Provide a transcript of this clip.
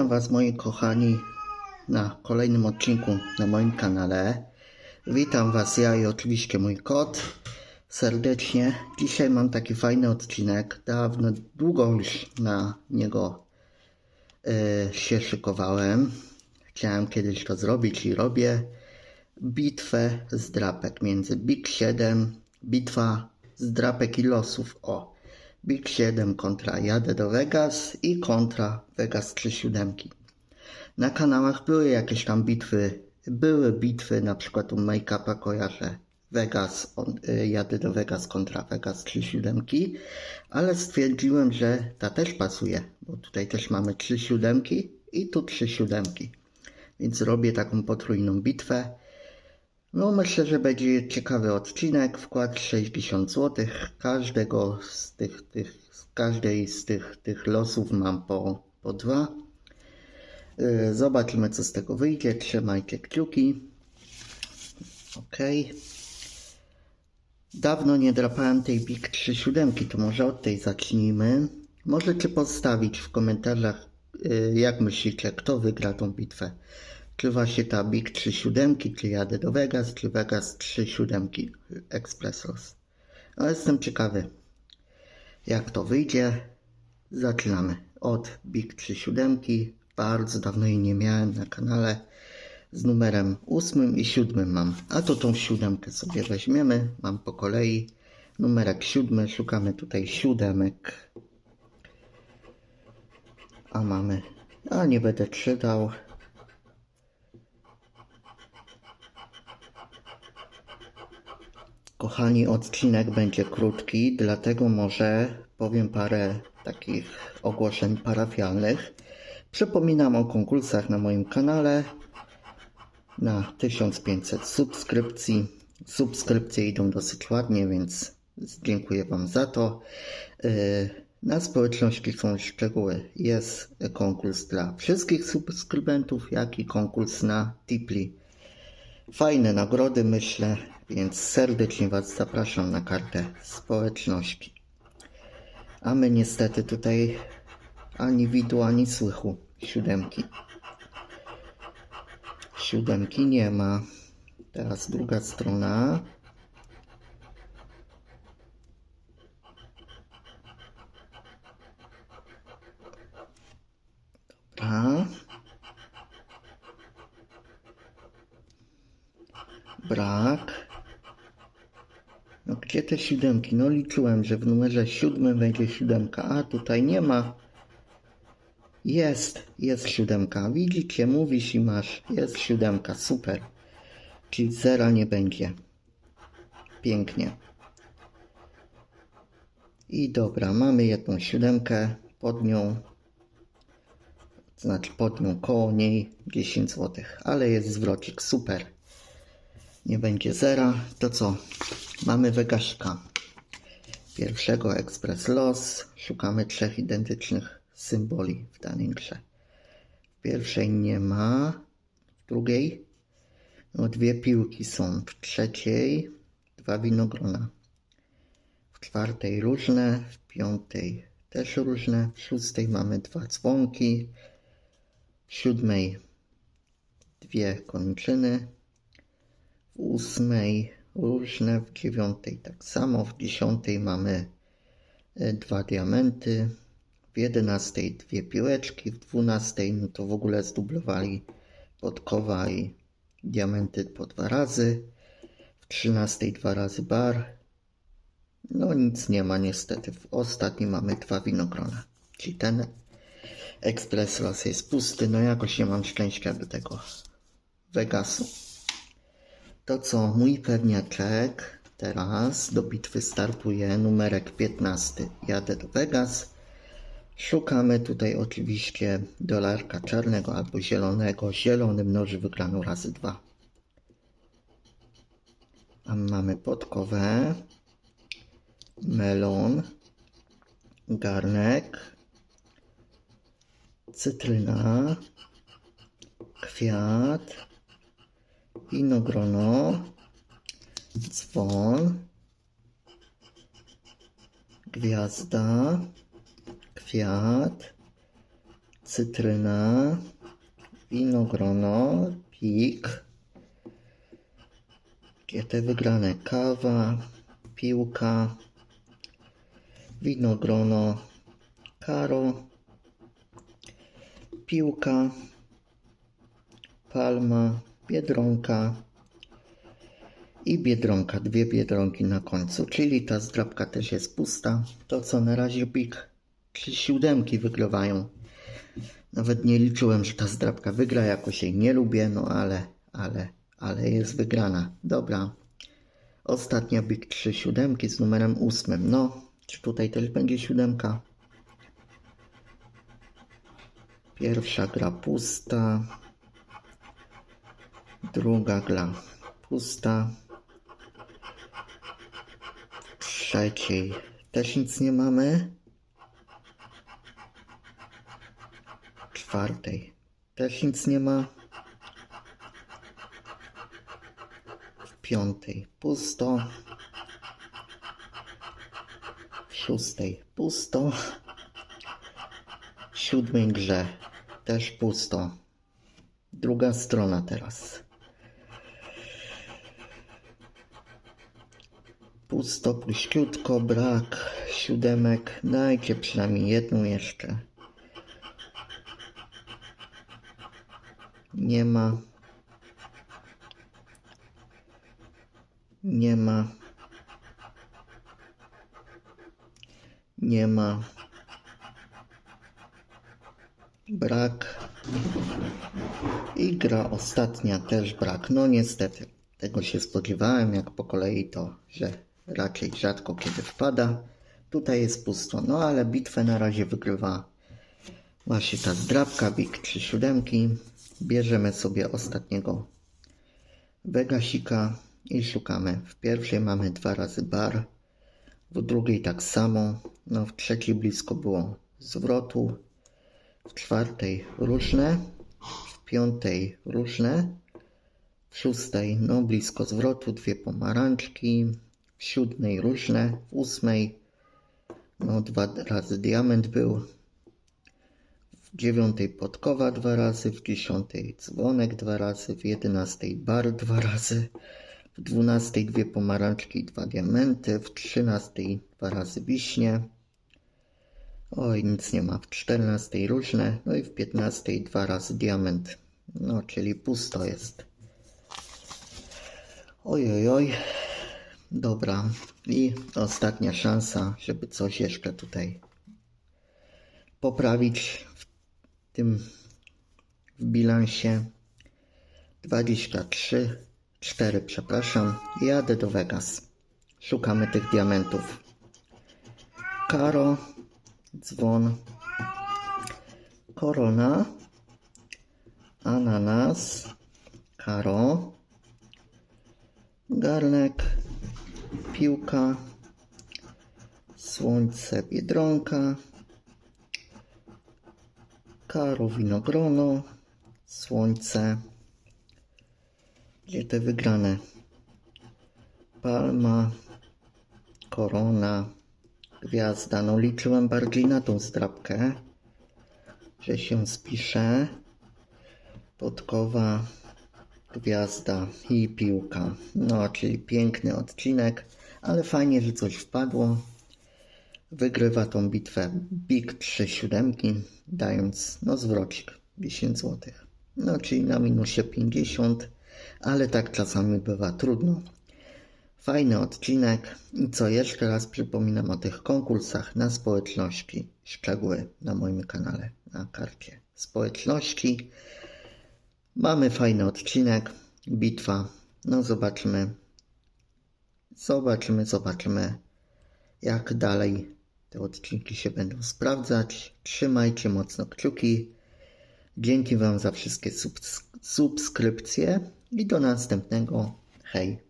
Witam Was moi kochani na kolejnym odcinku na moim kanale. Witam Was ja i oczywiście mój kot serdecznie. Dzisiaj mam taki fajny odcinek. Dawno, długo już na niego e, się szykowałem. Chciałem kiedyś to zrobić i robię. Bitwę z drapek między Big 7, bitwa z drapek i losów. O, Big 7 kontra Jadę do Vegas i kontra Vegas 3 siódemki. Na kanałach były jakieś tam bitwy, były bitwy, na przykład u Make-upa kojarzę Vegas, on, y, jadę do Vegas kontra Vegas 3 siódemki, ale stwierdziłem, że ta też pasuje, bo tutaj też mamy 3 siódemki i tu 3 siódemki. Więc robię taką potrójną bitwę. No myślę, że będzie ciekawy odcinek. Wkład 60 zł. Każdego z tych, tych z każdej z tych, tych losów mam po, po dwa. Yy, Zobaczymy co z tego wyjdzie. Trzymajcie kciuki. Ok. Dawno nie drapałem tej Big 3 siódemki, to może od tej zacznijmy. Możecie postawić w komentarzach, yy, jak myślicie, kto wygra tą bitwę. Czy właśnie ta Big 3 siódemki, czy jadę do Vegas, czy Vegas 3 siódemki Expressos. No jestem ciekawy, jak to wyjdzie. Zaczynamy od Big 3 siódemki. Bardzo dawno jej nie miałem na kanale. Z numerem 8 i 7 mam. A to tą siódemkę sobie weźmiemy. Mam po kolei. Numerek 7. Szukamy tutaj siódemek. A mamy. A nie będę czytał. Kochani, odcinek będzie krótki, dlatego może powiem parę takich ogłoszeń parafialnych. Przypominam o konkursach na moim kanale na 1500 subskrypcji. Subskrypcje idą dosyć ładnie, więc dziękuję Wam za to. Yy, Na społeczności są szczegóły. Jest konkurs dla wszystkich subskrybentów, jak i konkurs na Tipli. Fajne nagrody, myślę, więc serdecznie Was zapraszam na kartę społeczności. A my niestety tutaj ani widu, ani słychu siódemki. Siódemki nie ma. Teraz druga strona. Dobra. Brak. Gdzie te siódemki? No liczyłem, że w numerze siódmym będzie siódemka, a tutaj nie ma. Jest, jest siódemka. Widzicie, mówisz i masz. Jest siódemka, super. Czyli zera nie będzie. Pięknie. I dobra, mamy jedną siódemkę pod nią. Znaczy pod nią, koło niej 10 zł. Ale jest zwrocik, super nie będzie zera, to co? Mamy Vegaśka. Pierwszego Express Loss. Szukamy trzech identycznych symboli w danej grze. W pierwszej nie ma. W drugiej no, dwie piłki są. W trzeciej dwa winogrona. W czwartej różne. W piątej też różne. W szóstej mamy dwa dzwonki. W siódmej dwie kończyny w ósmej różne, w dziewiątej tak samo, w dziesiątej mamy e, dwa diamenty, w jedenastej dwie piłeczki, w dwunastej no to w ogóle zdublowali podkowa i diamenty po dwa razy, w trzynastej dwa razy bar, no nic nie ma niestety, w ostatniej mamy dwa winogrona, czyli ten ekspres jest pusty, no jakoś nie mam szczęścia do tego Vegasu. To co, mój pewniaczek teraz do bitwy startuje numerek 15. Jadę do Vegas. Szukamy tutaj oczywiście dolarka czarnego albo zielonego. Zielony mnoży wygraną razy dwa. A mamy podkowę, melon, garnek, cytryna, kwiat, winogrono, dzwon, gwiazda, kwiat, cytryna, winogrono, pik. Te wygrane? Kawa, piłka, winogrono, karo, piłka, palma, biedronka i biedronka, dwie biedronki na końcu, czyli ta zdrabka też jest pusta. To co na razie pik, trzy siódemki wygrywają. Nawet nie liczyłem, że ta zdrabka wygra, jakoś jej nie lubię, no ale, ale, ale jest wygrana. Dobra. Ostatnia big 3 siódemki z numerem ósmym. No, czy tutaj też będzie siódemka? Pierwsza gra pusta. Druga gra pusta. W trzeciej też nic nie mamy. Czwartej też nic nie ma. W piątej pusto. W szóstej pusto. W siódmej grze też pusto. Druga strona teraz. Pusto, puściutko, brak siódemek. Dajcie przynajmniej jedną jeszcze. Nie ma. Nie ma. Nie ma. Brak. I gra ostatnia też brak. No niestety. Tego się spodziewałem, jak po kolei to, że raczej rzadko kiedy wpada. Tutaj jest pusto. No ale bitwę na razie wygrywa właśnie ta zdrabka, Big 3 siódemki. Bierzemy sobie ostatniego Vegasika i szukamy. W pierwszej mamy dwa razy bar, w drugiej tak samo, no w trzeciej blisko było zwrotu, w czwartej różne, w piątej różne, w szóstej no blisko zwrotu, dwie pomarańczki, w siódmej różne, w ósmej no dwa razy diament był, w dziewiątej podkowa dwa razy, w dziesiątej dzwonek dwa razy, w jedenastej bar dwa razy, w dwunastej dwie pomarańczki dwa diamenty, w trzynastej dwa razy wiśnie. Oj, nic nie ma. W czternastej różne, no i w piętnastej dwa razy diament. No, czyli pusto jest. Oj, oj, oj. Dobra. I ostatnia szansa, żeby coś jeszcze tutaj poprawić w tym w bilansie. 23 4 przepraszam. Jadę do Vegas. Szukamy tych diamentów. Karo dzwon korona ananas karo garnek piłka słońce biedronka Karo Winogrono, Słońce. Gdzie te wygrane? Palma, Korona, Gwiazda. No liczyłem bardziej na tą zdrabkę, że się spisze. Podkowa, Gwiazda i piłka. No, czyli piękny odcinek, ale fajnie, że coś wpadło. Wygrywa tą bitwę Big 3 siódemki, dając no zwrocik 10 zł. No czyli na minusie 50, ale tak czasami bywa trudno. Fajny odcinek i co jeszcze raz przypominam o tych konkursach na społeczności. Szczegóły na moim kanale na karcie społeczności. Mamy fajny odcinek, bitwa. No zobaczymy. Zobaczymy, zobaczymy jak dalej te odcinki się będą sprawdzać. Trzymajcie mocno kciuki. Dzięki Wam za wszystkie subs- subskrypcje i do następnego. Hej!